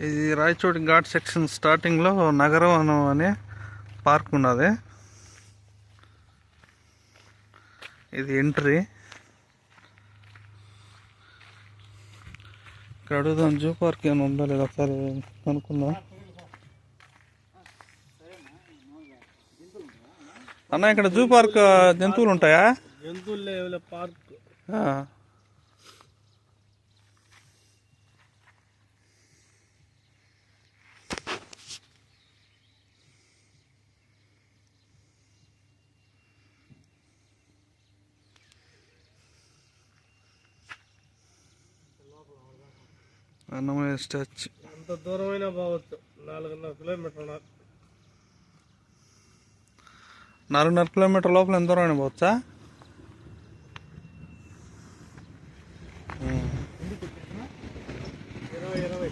ఇది రాయచోటి ఘాట్ సెక్షన్ స్టార్టింగ్లో నగరవనం అనే పార్క్ ఉన్నది. ఇది ఎంట్రీ. ఇక్కడ అడుగుదాం జూ పార్క్ ఏమైనా ఉందా లేదా ఒకసారి కనుక్కుందాం. అన్న ఇక్కడ జూ పార్క్ జంతువులు ఉంటాయా? జంతువులు పార్క్. అన్నమయ్య స్టాచ్యూ అంత దూరమైనా పోవచ్చు నాలుగున్నర కిలోమీటర్ నాలుగున్నర కిలోమీటర్ లోపల ఎంత దూరం అయినా పోవచ్చా. ఇరవై ఇరవై.